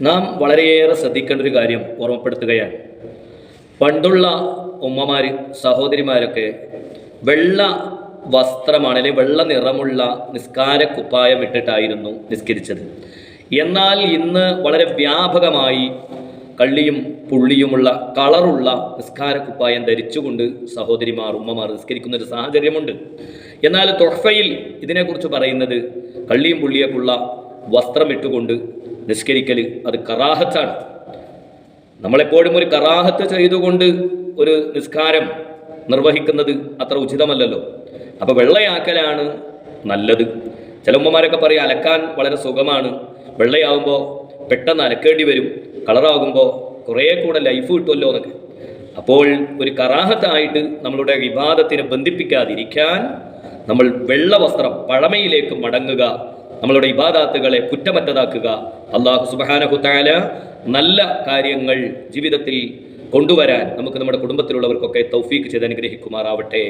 നാം വളരെയേറെ ശ്രദ്ധിക്കേണ്ട ഒരു കാര്യം ഓർമ്മപ്പെടുത്തുകയാണ്. പണ്ടുള്ള ഉമ്മമാർ സഹോദരിമാരൊക്കെ വെള്ള വസ്ത്രമാണ് അല്ലെങ്കിൽ വെള്ള നിറമുള്ള നിസ്കാര കുപ്പായം ഇട്ടിട്ടായിരുന്നു നിസ്കരിച്ചത്. എന്നാൽ ഇന്ന് വളരെ വ്യാപകമായി കള്ളിയും പുള്ളിയുമുള്ള കളറുള്ള നിസ്കാര കുപ്പായം ധരിച്ചുകൊണ്ട് സഹോദരിമാർ ഉമ്മമാർ നിസ്കരിക്കുന്ന ഒരു സാഹചര്യമുണ്ട്. എന്നാൽ തൊഹഫയിൽ ഇതിനെക്കുറിച്ച് പറയുന്നത് കള്ളിയും പുള്ളിയൊക്കെയുള്ള വസ്ത്രം ഇട്ടുകൊണ്ട് നിസ്കരിക്കൽ അത് കറാഹത്താണ്. നമ്മളെപ്പോഴും ഒരു കറാഹത്ത് ചെയ്തുകൊണ്ട് ഒരു നിസ്കാരം നിർവഹിക്കുന്നത് അത്ര ഉചിതമല്ലല്ലോ. അപ്പൊ വെള്ളയാക്കലാണ് നല്ലത്. ചില ഉമ്മമാരൊക്കെ പറയും അലക്കാൻ വളരെ സുഖമാണ്. വെള്ളയാവുമ്പോൾ പെട്ടെന്ന് അലക്കേണ്ടി വരും. കളറാകുമ്പോൾ കുറേ കൂടെ ലൈഫ് കിട്ടുമല്ലോ എന്നൊക്കെ. അപ്പോൾ ഒരു കറാഹത്തായിട്ട് നമ്മളുടെ വിവാദത്തിനെ ബന്ധിപ്പിക്കാതിരിക്കാൻ നമ്മൾ വെള്ള വസ്ത്രം പഴമയിലേക്ക് മടങ്ങുക നമ്മളുടെ ഇബാദാത്തുകളെ കുറ്റമറ്റതാക്കുക. അള്ളാഹു സുബാനഹുത്താല നല്ല കാര്യങ്ങൾ ജീവിതത്തിൽ കൊണ്ടുവരാൻ നമുക്ക് നമ്മുടെ കുടുംബത്തിലുള്ളവർക്കൊക്കെ തൗഫീക്ക് ചെയ്ത് അനുഗ്രഹിക്കുമാറാവട്ടെ.